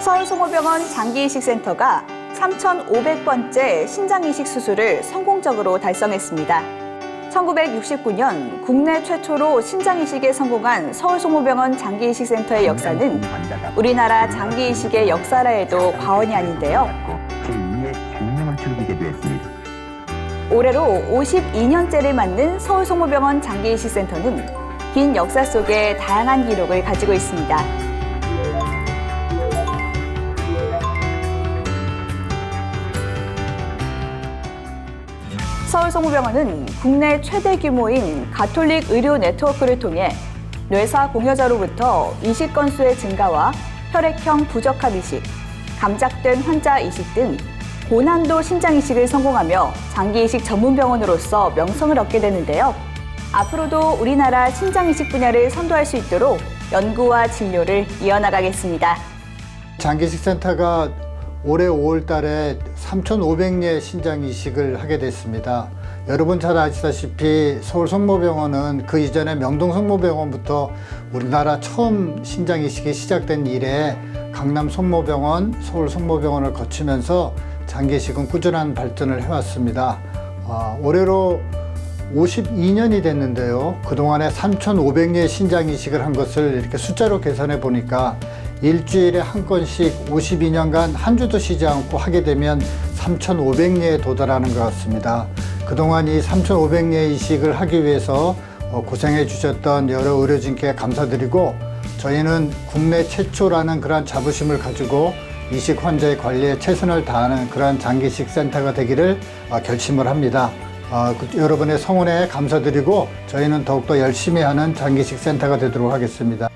서울 송호병원 장기이식센터가 3,500번째 신장이식 수술을 성공적으로 달성했습니다. 1969년 국내 최초로 신장이식에 성공한 서울 송호병원 장기이식센터의 역사는 우리나라 장기이식의 역사라 해도 과언이 아닌데요. 제2의 생명을 즐기게 되었습니다. 올해로 52년째를 맞는 서울 송호병원 장기이식센터는 긴 역사 속에 다양한 기록을 가지고 있습니다. 서울 송호병원은 국내 최대 규모인 가톨릭 의료 네트워크를 통해 뇌사 공여자로부터 이식 건수의 증가와 혈액형 부적합 이식, 감작된 환자 이식 등 고난도 신장 이식을 성공하며 장기 이식 전문 병원으로서 명성을 얻게 되는데요. 앞으로도 우리나라 신장 이식 분야를 선도할 수 있도록 연구와 진료를 이어나가겠습니다. 장기식 센터가 올해 5월 달에 3,500례 신장 이식을 하게 됐습니다. 여러분 잘 아시다시피 서울 성모병원은 그 이전에 명동 성모병원부터 우리나라 처음 신장 이식이 시작된 이래 강남 성모병원, 서울 성모병원을 거치면서 장기 이식은 꾸준한 발전을 해왔습니다. 아, 올해로 52년이 됐는데요. 그동안에 3,500례 신장 이식을 한 것을 이렇게 숫자로 계산해 보니까 일주일에 한 건씩 52년간 한 주도 쉬지 않고 하게 되면 3,500례에 도달하는 것 같습니다. 그동안 이 3,500례 이식을 하기 위해서 어, 고생해 주셨던 여러 의료진께 감사드리고 저희는 국내 최초라는 그러한 자부심을 가지고 이식 환자의 관리에 최선을 다하는 그러한 장기식 센터가 되기를 어, 결심을 합니다. 어, 그 여러분의 성원에 감사드리고 저희는 더욱더 열심히 하는 장기식 센터가 되도록 하겠습니다.